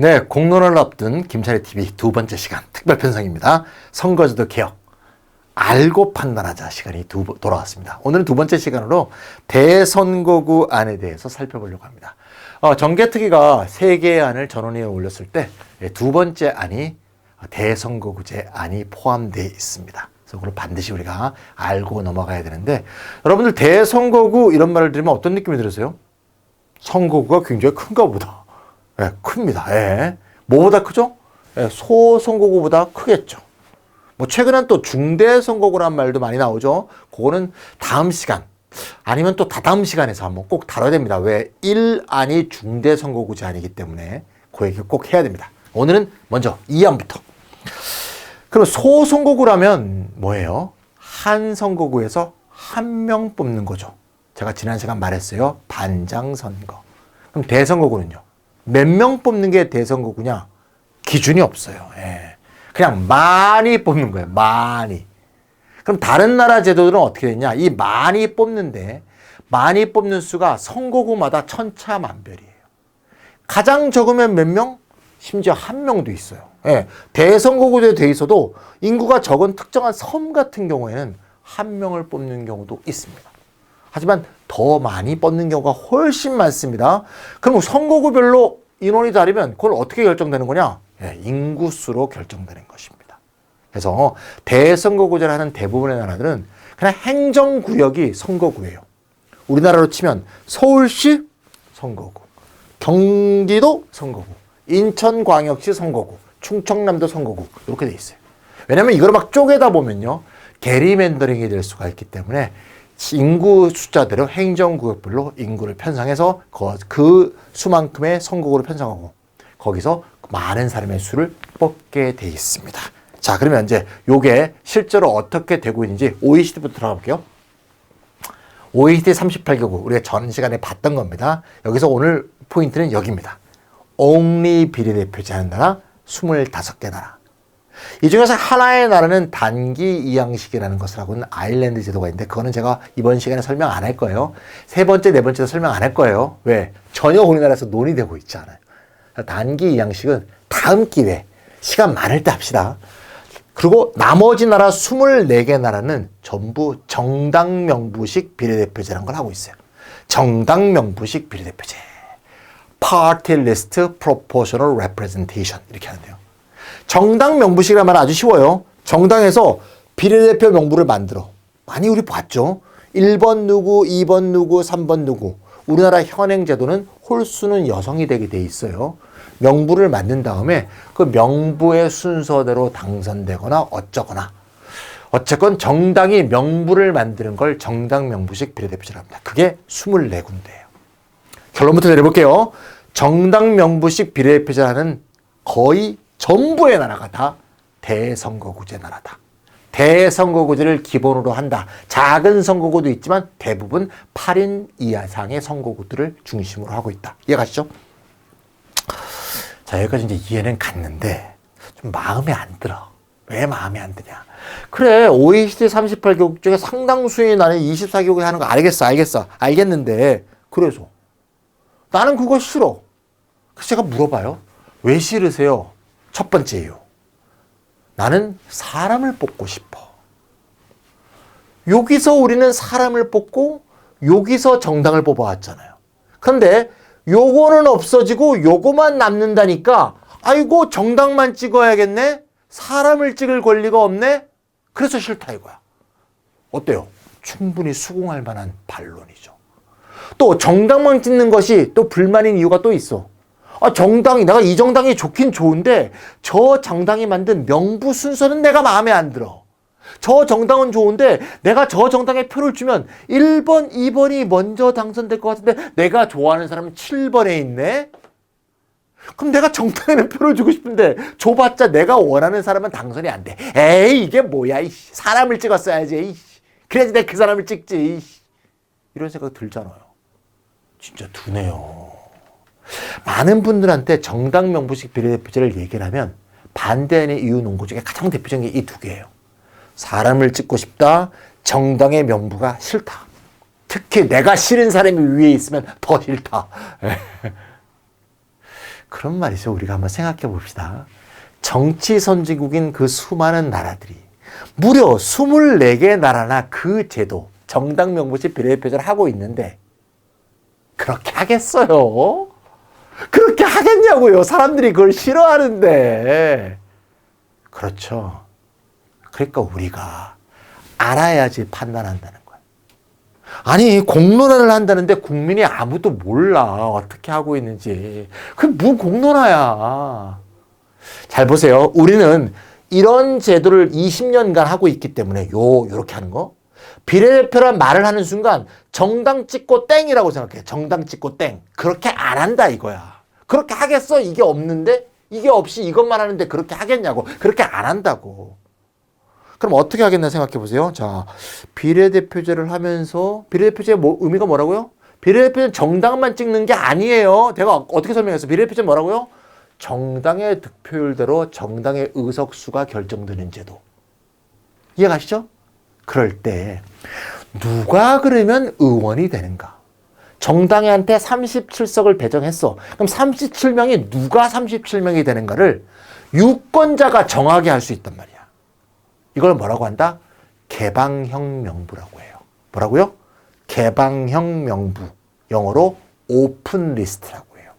네, 공론을 앞둔 김찬희 TV 두 번째 시간 특별 편성입니다. 선거제도 개혁 알고 판단하자 시간이 두, 번 돌아왔습니다. 오늘은 두 번째 시간으로 대선거구 안에 대해서 살펴보려고 합니다. 어, 정개특위가 세 개의 안을 전원위에 올렸을 때 두 번째 안이 대선거구제 안이 포함되어 있습니다. 그래서 그걸 반드시 우리가 알고 넘어가야 되는데 여러분들 대선거구 이런 말을 들으면 어떤 느낌이 들으세요? 선거구가 굉장히 큰가 보다. 예, 큽니다. 예. 뭐보다 크죠? 예, 소선거구보다 크겠죠. 뭐 최근엔 또 중대선거구란 말도 많이 나오죠. 그거는 다음 시간 아니면 또 다다음 시간에서 한번 꼭 다뤄야 됩니다. 왜 1안이 중대선거구 제한이기 때문에 그 얘기 꼭 해야 됩니다. 오늘은 먼저 2안부터. 그럼 소선거구라면 뭐예요? 한 선거구에서 한 명 뽑는 거죠. 제가 지난 시간 말했어요. 반장 선거. 그럼 대선거구는요? 몇 명 뽑는 게 대선거구냐? 기준이 없어요. 예. 그냥 많이 뽑는 거예요. 많이. 그럼 다른 나라 제도들은 어떻게 되냐? 이 많이 뽑는데 많이 뽑는 수가 선거구마다 천차만별이에요. 가장 적으면 몇 명? 심지어 한 명도 있어요. 예. 대선거구에 돼 있어도 인구가 적은 특정한 섬 같은 경우에는 한 명을 뽑는 경우도 있습니다. 하지만 더 많이 뽑는 경우가 훨씬 많습니다. 그럼 선거구별로 인원이 다르면 그걸 어떻게 결정되는 거냐? 예, 인구수로 결정되는 것입니다. 그래서 대선거구제를 하는 대부분의 나라들은 그냥 행정구역이 선거구예요. 우리나라로 치면 서울시 선거구, 경기도 선거구, 인천광역시 선거구, 충청남도 선거구 이렇게 돼 있어요. 왜냐하면 이걸 막 쪼개다 보면요 게리맨더링이 될 수가 있기 때문에 인구 숫자대로 행정구역별로 인구를 편성해서 그 수만큼의 선거구를 편성하고 거기서 많은 사람의 수를 뽑게 돼 있습니다. 자, 그러면 이제 요게 실제로 어떻게 되고 있는지 OECD부터 들어가 볼게요. OECD 38개국 우리가 전 시간에 봤던 겁니다. 여기서 오늘 포인트는 여기입니다. only 비례대표제 하는 나라 25개 나라. 이 중에서 하나의 나라는 단기 이양식이라는 것을 하고 있는 아일랜드 제도가 있는데 그거는 제가 이번 시간에 설명 안 할 거예요. 세 번째, 네 번째도 설명 안 할 거예요. 왜? 전혀 우리나라에서 논의되고 있지 않아요. 단기 이양식은 다음 기회, 시간 많을 때 합시다. 그리고 나머지 나라 24개 나라는 전부 정당 명부식 비례대표제라는 걸 하고 있어요. 정당 명부식 비례대표제. Party List Proportional Representation 이렇게 하는데요. 정당 명부식이란 말은 아주 쉬워요. 정당에서 비례대표 명부를 만들어. 많이 우리 봤죠? 1번 누구, 2번 누구, 3번 누구. 우리나라 현행 제도는 홀수는 여성이 되게 돼 있어요. 명부를 만든 다음에 그 명부의 순서대로 당선되거나 어쩌거나 어쨌건 정당이 명부를 만드는 걸 정당 명부식 비례대표제라고 합니다. 그게 24군데예요. 결론부터 내려볼게요. 정당 명부식 비례대표제라는 거의 전부의 나라가 다 대선거구제 나라다. 대선거구제를 기본으로 한다. 작은 선거구도 있지만 대부분 8인 이하상의 선거구들을 중심으로 하고 있다. 이해가시죠? 자, 여기까지 이제 이해는 갔는데 좀 마음에 안 들어. 왜 마음에 안 드냐? 그래, OECD 38개국 중에 상당수의 나는 24개국이 하는 거 알겠어, 알겠어, 알겠는데, 그래서 나는 그거 싫어. 그래서 제가 물어봐요. 왜 싫으세요? 첫 번째 이유. 나는 사람을 뽑고 싶어. 여기서 우리는 사람을 뽑고 여기서 정당을 뽑아왔잖아요. 그런데 요거는 없어지고 요거만 남는다니까 아이고 정당만 찍어야겠네? 사람을 찍을 권리가 없네? 그래서 싫다 이거야. 어때요? 충분히 수긍할 만한 반론이죠. 또 정당만 찍는 것이 또 불만인 이유가 또 있어. 아, 정당이, 내가 이 정당이 좋긴 좋은데 저 정당이 만든 명부 순서는 내가 마음에 안 들어. 저 정당은 좋은데 내가 저 정당에 표를 주면 1번, 2번이 먼저 당선될 것 같은데 내가 좋아하는 사람은 7번에 있네? 그럼 내가 정당에는 표를 주고 싶은데 줘봤자 내가 원하는 사람은 당선이 안 돼. 에이 이게 뭐야 이씨. 사람을 찍었어야지 이씨. 그래야지 내가 그 사람을 찍지 이씨. 이런 생각 들잖아요. 진짜 두네요. 많은 분들한테 정당 명부식 비례대표제를 얘기를 하면 반대하는 이유 논고 중에 가장 대표적인 게 이 두 개예요. 사람을 찍고 싶다. 정당의 명부가 싫다. 특히 내가 싫은 사람이 위에 있으면 더 싫다. 그런 말이죠. 우리가 한번 생각해 봅시다. 정치 선진국인 그 수많은 나라들이 무려 24개 나라나 그 제도, 정당 명부식 비례대표제를 하고 있는데 그렇게 하겠어요? 그렇게 하겠냐고요. 사람들이 그걸 싫어하는데. 그렇죠. 그러니까 우리가 알아야지 판단한다는 거예요. 아니, 공론화를 한다는데 국민이 아무도 몰라. 어떻게 하고 있는지. 그게 무 공론화야. 잘 보세요. 우리는 이런 제도를 20년간 하고 있기 때문에 요, 요렇게 하는 거. 비례대표란 말을 하는 순간 정당 찍고 땡이라고 생각해. 정당 찍고 땡. 그렇게 안 한다 이거야. 그렇게 하겠어? 이게 없는데? 이게 없이 이것만 하는데 그렇게 하겠냐고. 그렇게 안 한다고. 그럼 어떻게 하겠나 생각해 보세요. 자, 비례대표제를 하면서 비례대표제 뭐 의미가 뭐라고요? 비례대표제는 정당만 찍는 게 아니에요. 내가 어떻게 설명했어? 비례대표제 뭐라고요? 정당의 득표율대로 정당의 의석수가 결정되는 제도. 이해가시죠? 그럴 때 누가 그러면 의원이 되는가? 정당한테 37석을 배정했어. 그럼 37명이 누가 37명이 되는가를 유권자가 정하게 할 수 있단 말이야. 이걸 뭐라고 한다? 개방형 명부라고 해요. 뭐라고요? 개방형 명부. 영어로 오픈 리스트라고 해요.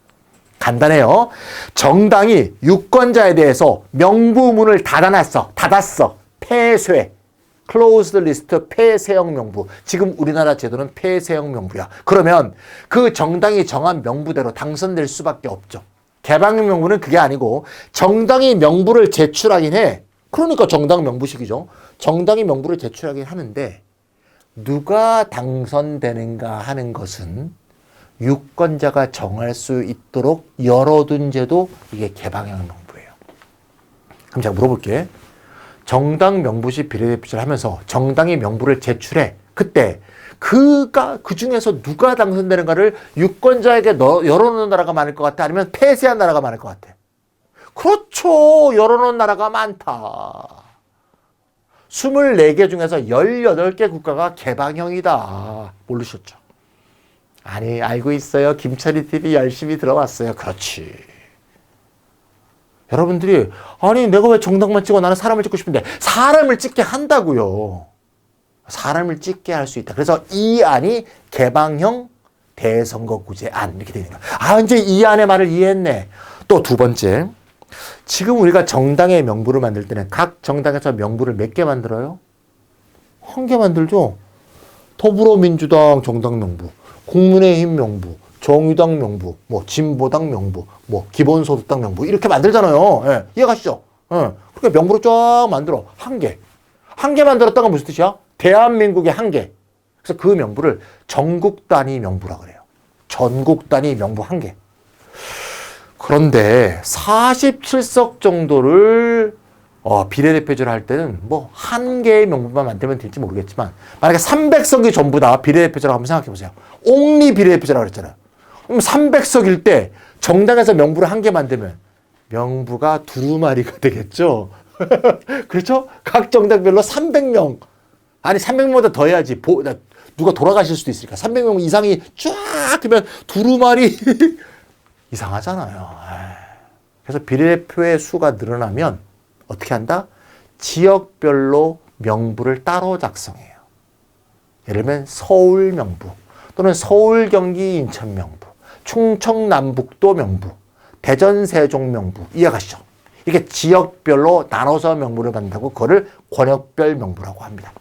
간단해요. 정당이 유권자에 대해서 명부문을 닫아놨어. 닫았어. 폐쇄. 클로즈드 리스트 폐쇄형 명부. 지금 우리나라 제도는 폐쇄형 명부야. 그러면 그 정당이 정한 명부대로 당선될 수밖에 없죠. 개방형 명부는 그게 아니고 정당이 명부를 제출하긴 해. 그러니까 정당 명부식이죠. 정당이 명부를 제출하긴 하는데 누가 당선되는가 하는 것은 유권자가 정할 수 있도록 열어둔 제도 이게 개방형 명부예요. 그럼 제가 물어볼게. 정당 명부시 비례대표제를 하면서 정당이 명부를 제출해. 그때 그가 그 중에서 누가 당선되는가를 유권자에게 넣, 열어놓는 나라가 많을 것 같아? 아니면 폐쇄한 나라가 많을 것 같아? 그렇죠. 열어놓은 나라가 많다. 24개 중에서 18개 국가가 개방형이다. 모르셨죠? 아니, 알고 있어요. 김철희 TV 열심히 들어왔어요. 그렇지. 여러분들이, 아니, 내가 왜 정당만 찍어? 나는 사람을 찍고 싶은데, 사람을 찍게 한다고요. 사람을 찍게 할 수 있다. 그래서 이 안이 개방형 대선거구제 안 이렇게 되는 거야. 아, 이제 이 안의 말을 이해했네. 또 두 번째. 지금 우리가 정당의 명부를 만들 때는 각 정당에서 명부를 몇 개 만들어요? 한 개 만들죠. 더불어민주당 정당 명부, 국민의힘 명부, 정의당 명부, 뭐 진보당 명부, 뭐 기본소득당 명부 이렇게 만들잖아요. 예, 이해가시죠? 예, 그렇게 명부를 쫙 만들어 한 개, 한 개 만들었다가 무슨 뜻이야? 대한민국의 한 개. 그래서 그 명부를 전국 단위 명부라 그래요. 전국 단위 명부 한 개. 그런데 47석 정도를 어, 비례대표제를 할 때는 뭐 한 개의 명부만 만들면 될지 모르겠지만 만약에 300석이 전부 다 비례대표제라고 한번 생각해 보세요. 옥리 비례대표제라고 그랬잖아요. 그럼 300석일 때 정당에서 명부를 한 개 만들면 명부가 두루마리가 되겠죠. 그렇죠? 각 정당별로 300명 아니 300명보다 더 해야지. 보, 누가 돌아가실 수도 있으니까 300명 이상이 쫙 되면 두루마리 이상하잖아요. 그래서 비례대표의 수가 늘어나면 어떻게 한다? 지역별로 명부를 따로 작성해요. 예를 들면 서울 명부 또는 서울 경기 인천 명부, 충청 남북도 명부, 대전 세종 명부 이해가시죠? 이렇게 지역별로 나눠서 명부를 만든다고 그거를 권역별 명부라고 합니다.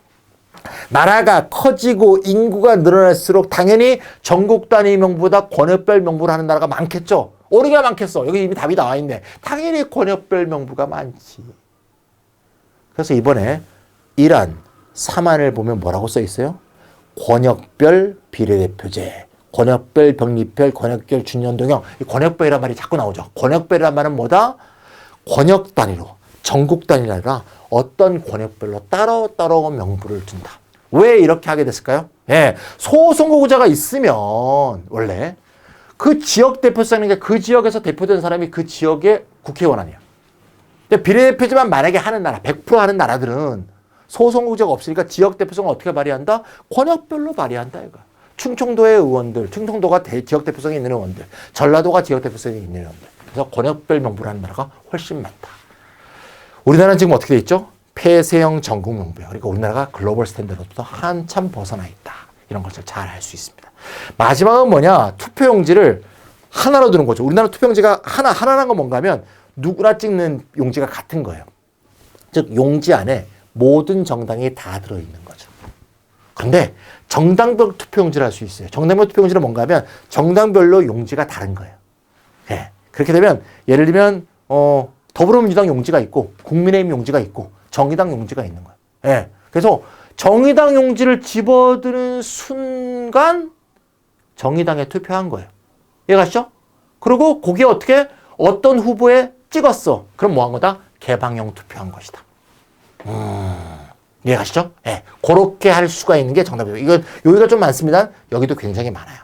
나라가 커지고 인구가 늘어날수록 당연히 전국 단위 명부보다 권역별 명부를 하는 나라가 많겠죠. 어디가 많겠어? 여기 이미 답이 나와 있네. 당연히 권역별 명부가 많지. 그래서 이번에 1안, 3안을 보면 뭐라고 써 있어요? 권역별 비례대표제, 권역별 병립별, 권역별 준연동형. 이 권역별이란 말이 자꾸 나오죠. 권역별이란 말은 뭐다? 권역 단위로, 전국 단위가 아니라 어떤 권역별로 따로따로 명부를 준다. 왜 이렇게 하게 됐을까요? 예, 소선거구제가 있으면 원래 그 지역 대표성인 게그 지역에서 대표된 사람이 그 지역의 국회의원 아니야. 근데 비례대표제만 만약에 하는 나라, 100% 하는 나라들은 소선거구제가 없으니까 지역 대표성을 어떻게 발휘한다? 권역별로 발휘한다 이거. 충청도의 의원들, 충청도가 대, 지역 대표성이 있는 의원들, 전라도가 지역 대표성이 있는 의원들. 그래서 권역별 명부를 하는 나라가 훨씬 많다. 우리나라는 지금 어떻게 돼 있죠? 폐쇄형 전국 명부예요. 그러니까 우리나라가 글로벌 스탠다드부터 한참 벗어나 있다. 이런 것을 잘 알 수 있습니다. 마지막은 뭐냐? 투표용지를 하나로 두는 거죠. 우리나라 투표용지가 하나, 하나라는 건 뭔가 하면 누구나 찍는 용지가 같은 거예요. 즉, 용지 안에 모든 정당이 다 들어있는 거죠. 근데 정당별 투표용지를 할 수 있어요. 정당별 투표용지는 뭔가 하면 정당별로 용지가 다른 거예요. 예. 그렇게 되면 예를 들면 어, 더불어민주당 용지가 있고 국민의힘 용지가 있고 정의당 용지가 있는 거예요. 예. 그래서 정의당 용지를 집어드는 순간 정의당에 투표한 거예요. 이해가시죠? 그리고 거기에 어떻게 어떤 후보에 찍었어. 그럼 뭐 한 거다? 개방형 투표한 것이다. 음, 이해가시죠? 예. 그렇게 할 수가 있는 게 정답이에요. 이건 여기가 좀 많습니다. 여기도 굉장히 많아요.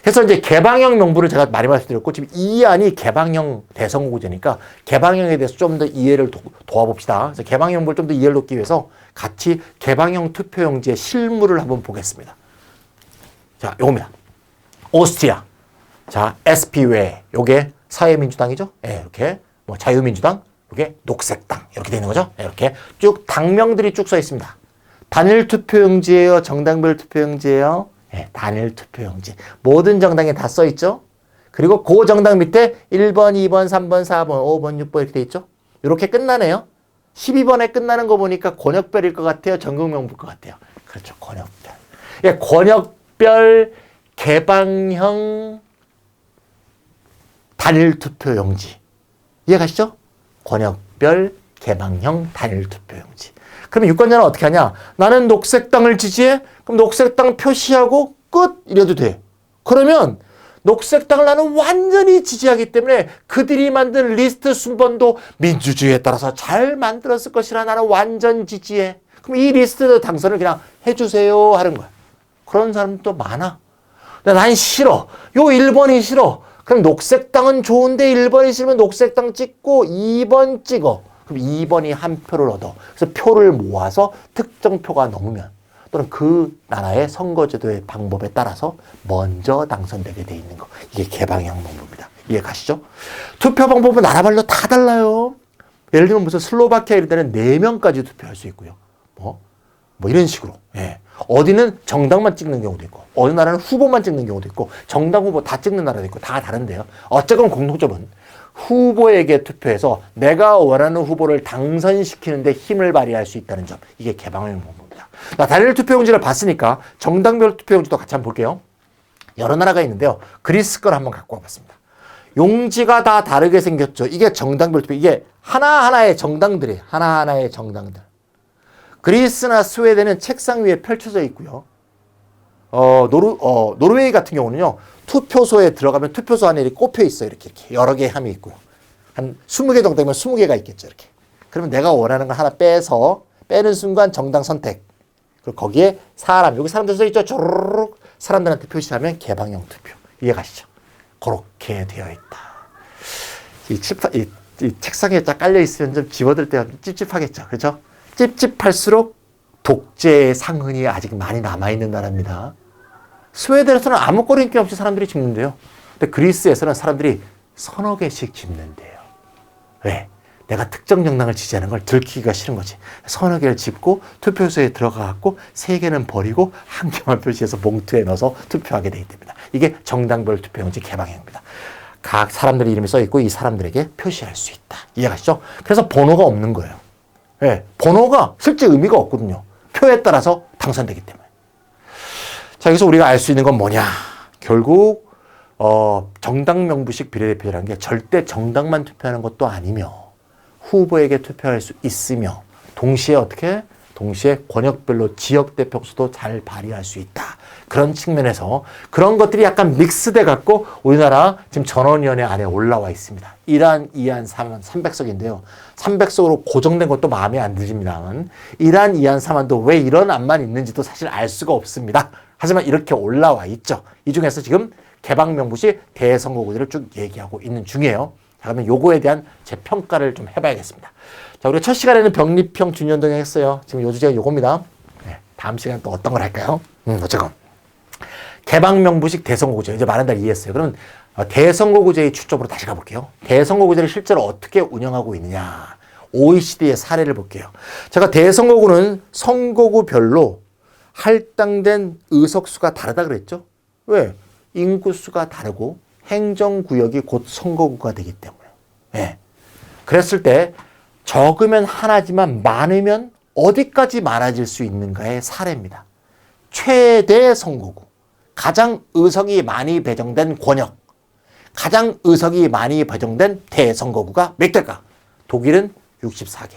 그래서 이제 개방형 명부를 제가 많이 말씀드렸고 지금 이 안이 개방형 대선거구제니까 개방형에 대해서 좀 더 이해를 도, 도와봅시다. 그래서 개방형 명부를 좀더 이해를 돕기 위해서 같이 개방형 투표용지의 실물을 한번 보겠습니다. 자, 요겁니다. 오스트리아. 자, SP 외에 요게 사회민주당이죠? 예, 이렇게 뭐 자유민주당, 요게 녹색당 이렇게 되는 거죠? 예, 이렇게 쭉 당명들이 쭉 써 있습니다. 단일 투표용지예요, 정당별 투표용지예요. 예, 단일 투표용지. 모든 정당에 다 써 있죠? 그리고 그 정당 밑에 1번, 2번, 3번, 4번, 5번, 6번 이렇게 돼 있죠? 이렇게 끝나네요. 12번에 끝나는 거 보니까 권역별일 것 같아요. 전국명부일 것 같아요. 그렇죠. 권역별. 예, 권역별 개방형 단일 투표용지. 이해가시죠? 권역별 개방형 단일 투표용지. 그러면 유권자는 어떻게 하냐? 나는 녹색당을 지지해? 그럼 녹색당 표시하고 끝! 이래도 돼. 그러면 녹색당을 나는 완전히 지지하기 때문에 그들이 만든 리스트 순번도 민주주의에 따라서 잘 만들었을 것이라 나는 완전 지지해. 그럼 이 리스트 당선을 그냥 해주세요 하는 거야. 그런 사람도 많아. 난 싫어. 요 1번이 싫어. 그럼 녹색당은 좋은데 1번이 싫으면 녹색당 찍고 2번 찍어. 그럼 2번이 한 표를 얻어. 그래서 표를 모아서 특정 표가 넘으면 또는 그 나라의 선거제도의 방법에 따라서 먼저 당선되게 돼 있는 거. 이게 개방형 방법입니다. 이해 가시죠? 투표 방법은 나라별로 다 달라요. 예를 들면 무슨 슬로바키아 이런 데는 4명까지 투표할 수 있고요. 뭐, 뭐 이런 식으로. 예. 어디는 정당만 찍는 경우도 있고, 어느 나라는 후보만 찍는 경우도 있고, 정당 후보 다 찍는 나라도 있고, 다 다른데요. 어쨌건 공통점은 후보에게 투표해서 내가 원하는 후보를 당선시키는데 힘을 발휘할 수 있다는 점. 이게 개방형 방법입니다. 나 단일 투표용지를 봤으니까 정당별 투표용지도 같이 한번 볼게요. 여러 나라가 있는데요. 그리스 걸 한번 갖고 와봤습니다. 용지가 다 다르게 생겼죠. 이게 정당별 투표. 이게 하나하나의 정당들이 하나하나의 정당들. 그리스나 스웨덴은 책상 위에 펼쳐져 있고요. 어, 노르, 어, 노르웨이 같은 경우는요, 투표소에 들어가면 투표소 안에 꼽혀 있어요. 이렇게, 이렇게. 여러 개의 함이 있고요. 한 20개 정도 되면 20개가 있겠죠. 이렇게. 그러면 내가 원하는 걸 하나 빼서, 빼는 순간 정당 선택. 그리고 거기에 사람, 여기 사람들 써있죠. 쪼르륵 사람들한테 표시하면 개방형 투표. 이해가시죠? 그렇게 되어 있다. 이, 칩, 이, 이 책상에 딱 깔려 있으면 좀 집어들 좀 찝찝하겠죠. 그죠? 찝찝할수록 독재의 상흔이 아직 많이 남아있는 나라입니다. 스웨덴에서는 아무 꺼림낌 없이 사람들이 집는데요. 근데 그리스에서는 사람들이 서너 개씩 집는데요. 왜? 내가 특정 정당을 지지하는 걸 들키기가 싫은 거지. 서너 개를 집고 투표소에 들어가갖고 세 개는 버리고 한 개만 표시해서 봉투에 넣어서 투표하게 돼 있답니다. 이게 정당별 투표용지 개방형입니다. 각 사람들의 이름이 써 있고 이 사람들에게 표시할 수 있다. 이해가시죠? 그래서 번호가 없는 거예요. 예, 번호가 실제 의미가 없거든요. 표에 따라서 당선되기 때문에. 자, 여기서 우리가 알 수 있는 건 뭐냐? 결국 어, 정당 명부식 비례대표라는 게 절대 정당만 투표하는 것도 아니며 후보에게 투표할 수 있으며 동시에 어떻게 동시에 권역별로 지역 대표수도 잘 발휘할 수 있다. 그런 측면에서 그런 것들이 약간 믹스돼 갖고 우리나라 지금 전원위원회 안에 올라와 있습니다. 1안, 2안, 3안, 300석인데요. 300석으로 고정된 것도 마음에 안 들지만 1안, 2안, 3안도 왜 이런 안만 있는지도 사실 알 수가 없습니다. 하지만 이렇게 올라와 있죠. 이 중에서 지금 개방명부시 대선거구제를 쭉 얘기하고 있는 중이에요. 자, 그러면 요거에 대한 제 평가를 좀 해봐야겠습니다. 자, 우리가 첫 시간에는 병립형 준연동형 했어요. 지금 요 주제가 요겁니다. 네, 다음 시간 또 어떤 걸 할까요? 음, 어쨌건. 개방명부식 대선거구제. 이제 많은 날 이해했어요. 그러면 어, 대선거구제의 추적으로 다시 가볼게요. 대선거구제를 실제로 어떻게 운영하고 있느냐. OECD의 사례를 볼게요. 제가 대선거구는 선거구별로 할당된 의석수가 다르다 그랬죠? 왜? 인구수가 다르고 행정구역이 곧 선거구가 되기 때문에. 예. 그랬을 때 적으면 하나지만 많으면 어디까지 많아질 수 있는가의 사례입니다. 최대 선거구, 가장 의석이 많이 배정된 권역, 가장 의석이 많이 배정된 대선거구가 몇 개일까? 독일은 64개,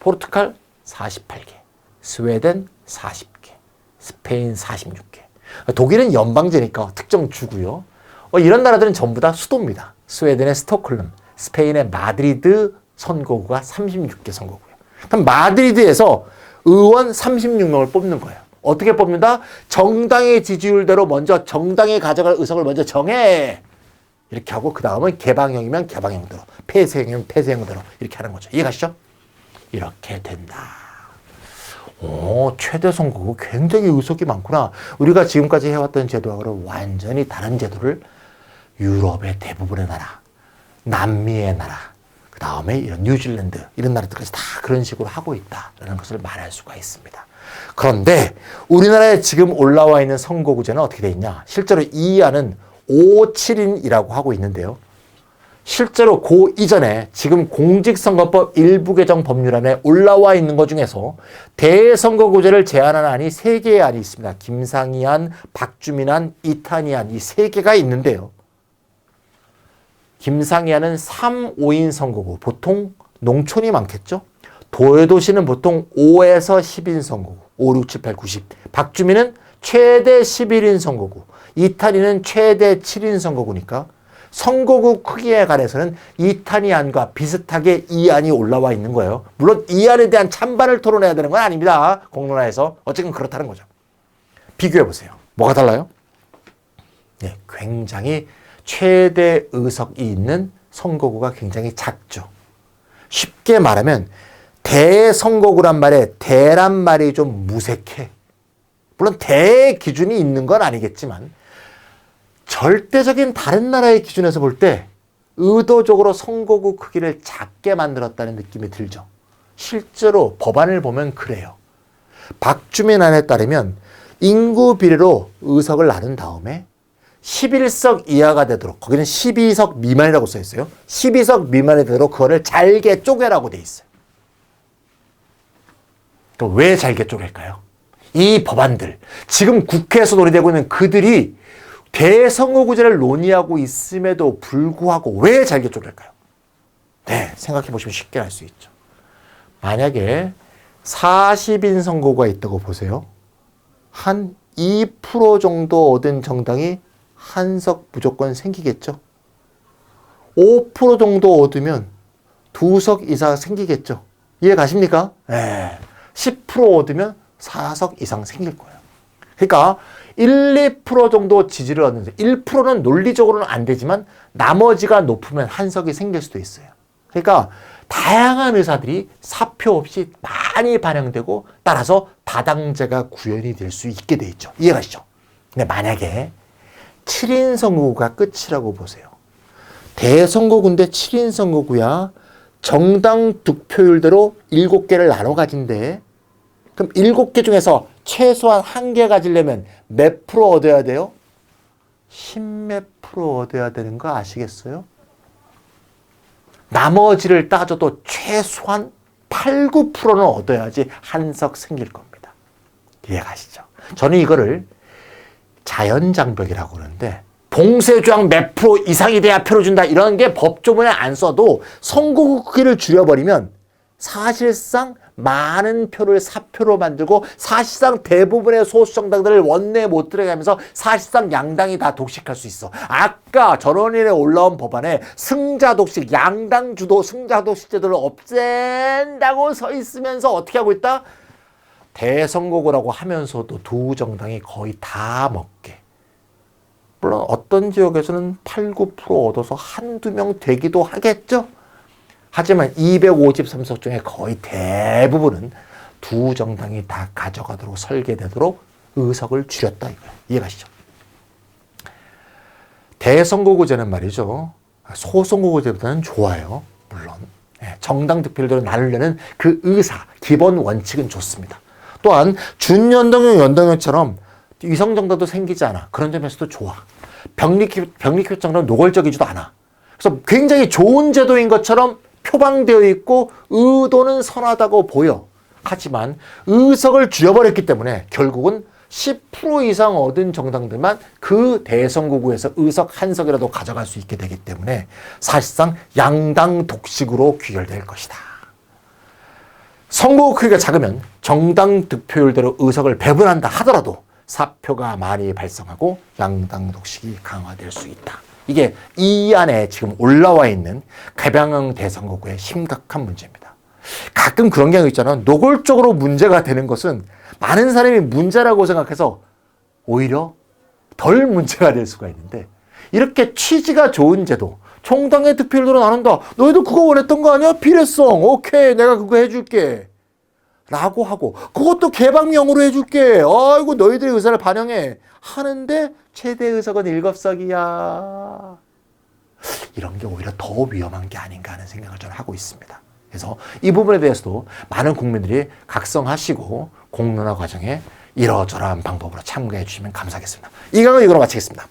포르투갈 48개, 스웨덴 40개, 스페인 46개. 독일은 연방제니까 특정 주고요. 어, 이런 나라들은 전부 다 수도입니다. 스웨덴의 스톡홀름, 스페인의 마드리드 선거구가 36개 선거구예요. 그럼 마드리드에서 의원 36명을 뽑는 거예요. 어떻게 뽑는다? 정당의 지지율대로 먼저 정당이 가져갈 의석을 먼저 정해. 이렇게 하고 그 다음은 개방형이면 개방형대로, 폐쇄형이면 폐쇄형대로 이렇게 하는 거죠. 이해가시죠? 이렇게 된다. 오, 최대 선거구 굉장히 의석이 많구나. 우리가 지금까지 해왔던 제도하고는 완전히 다른 제도를 유럽의 대부분의 나라, 남미의 나라, 그 다음에 이런 뉴질랜드 이런 나라들까지 다 그런 식으로 하고 있다라는 것을 말할 수가 있습니다. 그런데 우리나라에 지금 올라와 있는 선거구제는 어떻게 돼 있냐? 실제로 이 안은 5.7인이라고 하고 있는데요. 실제로 그 이전에 지금 공직선거법 일부 개정 법률안에 올라와 있는 것 중에서 대선거구제를 제한하는 안이 세 개의 안이 있습니다. 김상희 안, 박주민 안, 이탄희 안 이 세 개가 있는데요. 김상희 안은 3, 5인 선거구. 보통 농촌이 많겠죠? 도외도시는 보통 5에서 10인 선거구. 5, 6, 7, 8, 9, 10. 박주민은 최대 11인 선거구. 이탄희는 최대 7인 선거구니까 선거구 크기에 관해서는 이탄희 안과 비슷하게 이 안이 올라와 있는 거예요. 물론 이 안에 대한 찬반을 토론해야 되는 건 아닙니다. 공론화에서. 어쨌든 그렇다는 거죠. 비교해 보세요. 뭐가 달라요? 네, 굉장히 최대 의석이 있는 선거구가 굉장히 작죠. 쉽게 말하면 대선거구란 말에 대란 말이 좀 무색해. 물론 대 기준이 있는 건 아니겠지만 절대적인 다른 나라의 기준에서 볼 때 의도적으로 선거구 크기를 작게 만들었다는 느낌이 들죠. 실제로 법안을 보면 그래요. 박주민 안에 따르면 인구 비례로 의석을 나눈 다음에 11석 이하가 되도록 거기는 12석 미만이라고 써 있어요. 12석 미만이 되도록 그거를 잘게 쪼개라고 돼 있어요. 왜 잘게 쪼갤까요? 이 법안들 지금 국회에서 논의되고 있는 그들이 대선거구제를 논의하고 있음에도 불구하고 왜 잘게 쪼갤까요? 네, 생각해 보시면 쉽게 알 수 있죠. 만약에 40인 선거구가 있다고 보세요. 한 2% 정도 얻은 정당이 한석 무조건 생기겠죠. 5% 정도 얻으면 두 석 이상 생기겠죠. 이해 가십니까? 네. 10% 얻으면 4석 이상 생길 거예요. 그러니까 1, 2% 정도 지지를 얻는데 1%는 논리적으로는 안 되지만 나머지가 높으면 한 석이 생길 수도 있어요. 그러니까 다양한 의사들이 사표 없이 많이 반영되고 따라서 다당제가 구현이 될 수 있게 돼 있죠. 이해가시죠? 근데 만약에 7인 선거구가 끝이라고 보세요. 대선거구인데 7인 선거구야. 정당 득표율대로 7개를 나눠 가진대. 그럼 7개 중에서 최소한 한개 가지려면 몇 프로 얻어야 돼요? 10몇 프로 얻어야 되는 거 아시겠어요? 나머지를 따져도 최소한 8, 9%는 얻어야지 한석 생길 겁니다. 이해가시죠? 저는 이거를 자연장벽이라고 그러는데 봉쇄조항 몇 프로 이상이 돼야 표를 준다 이런 게 법조문에 안 써도 선거구 크기를 줄여버리면 사실상 많은 표를 사표로 만들고 사실상 대부분의 소수 정당들을 원내에 못 들어가면서 사실상 양당이 다 독식할 수 있어. 아까 전원일에 올라온 법안에 승자 독식, 양당 주도 승자 독식 제도를 없앤다고 서 있으면서 어떻게 하고 있다? 대선거구라고 하면서도 두 정당이 거의 다 먹게. 물론 어떤 지역에서는 8, 9% 얻어서 한두 명 되기도 하겠죠. 하지만 253석 중에 거의 대부분은 두 정당이 다 가져가도록 설계되도록 의석을 줄였다. 이해가시죠? 대선거구제는 말이죠. 소선거구제보다는 좋아요. 물론. 예, 정당 득표율대로 나누려는 그 의사, 기본 원칙은 좋습니다. 또한 준연동형, 연동형처럼 위성정당도 생기지 않아. 그런 점에서도 좋아. 병립, 병립협정은 노골적이지도 않아. 그래서 굉장히 좋은 제도인 것처럼 표방되어 있고 의도는 선하다고 보여. 하지만 의석을 줄여버렸기 때문에 결국은 10% 이상 얻은 정당들만 그 대선거구에서 의석 한 석이라도 가져갈 수 있게 되기 때문에 사실상 양당 독식으로 귀결될 것이다. 선거 크기가 작으면 정당 득표율대로 의석을 배분한다 하더라도 사표가 많이 발생하고 양당 독식이 강화될 수 있다. 이게 이 안에 지금 올라와 있는 개방형 대선거구의 심각한 문제입니다. 가끔 그런 경우 있잖아요. 노골적으로 문제가 되는 것은 많은 사람이 문제라고 생각해서 오히려 덜 문제가 될 수가 있는데 이렇게 취지가 좋은 제도 총당의 득표율로 나눈다. 너희도 그거 원했던 거 아니야? 비례성. 오케이. 내가 그거 해줄게. 라고 하고 그것도 개방형으로 해줄게. 아이고 너희들의 의사를 반영해. 하는데 최대 의석은 일곱 석이야. 이런 게 오히려 더 위험한 게 아닌가 하는 생각을 저는 하고 있습니다. 그래서 이 부분에 대해서도 많은 국민들이 각성하시고 공론화 과정에 이러저러한 방법으로 참가해 주시면 감사하겠습니다. 이 강의 이거로 마치겠습니다.